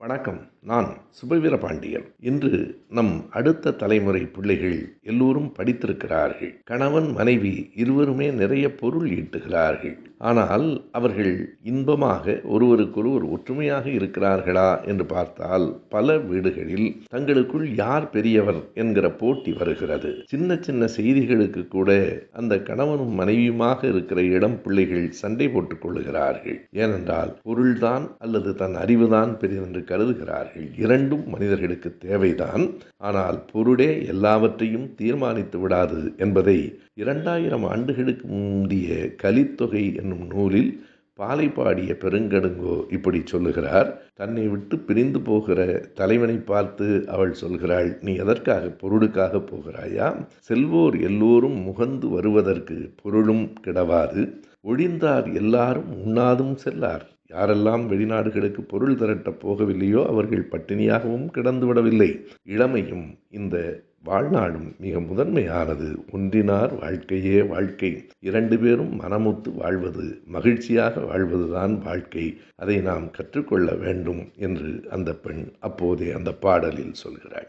வணக்கம். நான் சுபவீர பாண்டியன் இன்று நம் அடுத்த தலைமுறை பிள்ளைகள் எல்லோரும் படித்திருக்கிறார்கள். கணவன் மனைவி இருவருமே நிறைய பொருள் ஈட்டுகிறார்கள். ஆனால் அவர்கள் இன்பமாக ஒருவருக்கொரு ஒரு ஒற்றுமையாக இருக்கிறார்களா என்று பார்த்தால் பல வீடுகளில் தங்களுக்குள் யார் பெரியவர் என்கிற போட்டி வருகிறது. சின்ன சின்ன செய்திகளுக்கு கூட அந்த கணவனும் மனைவியுமாக இருக்கிற இடம் பிள்ளைகள் சண்டை போட்டுக் கொள்ளுகிறார்கள். ஏனென்றால் பொருள்தான் அல்லது தன் அறிவுதான் பெரியதென்று கருதுகிறார்கள். இரண்டும் மனிதர்களுக்கு தேவைதான். ஆனால் பொருளே எல்லாவற்றையும் தீர்மானித்து விடாது என்பதை இரண்டாயிரம் ஆண்டுகளுக்கு முந்தைய கலித்தொகை என்னும் நூலில் பாலை பாடிய பெருங்கடுங்கோ இப்படி சொல்லுகிறார் தன்னை விட்டு பிரிந்து போகிற தலைவனை பார்த்து அவள் சொல்கிறாள் நீ எதற்காக பொருளுக்காக போகிறாயா? செல்வோர் எல்லோரும் முகந்து வருவதற்கு பொருளும் கிடவாது ஒழிந்தார் எல்லாரும் உண்ணாதும் செல்லார். யாரெல்லாம் வெளிநாடுகளுக்கு பொருள் திரட்டப் போகவில்லையோ அவர்கள் பட்டினியாகவும் கிடந்து விடவில்லை இளமையும் இந்த வாழ்நாளும் மிக முதன்மையானது. ஒன்றினார் வாழ்க்கையே வாழ்க்கை. இரண்டு பேரும் மனமுத்து வாழ்வது மகிழ்ச்சியாக வாழ்வதுதான் வாழ்க்கை. அதை நாம் கற்றுக்கொள்ள வேண்டும் என்று அந்த பெண் அப்போதே அந்த பாடலில் சொல்கிறாள்.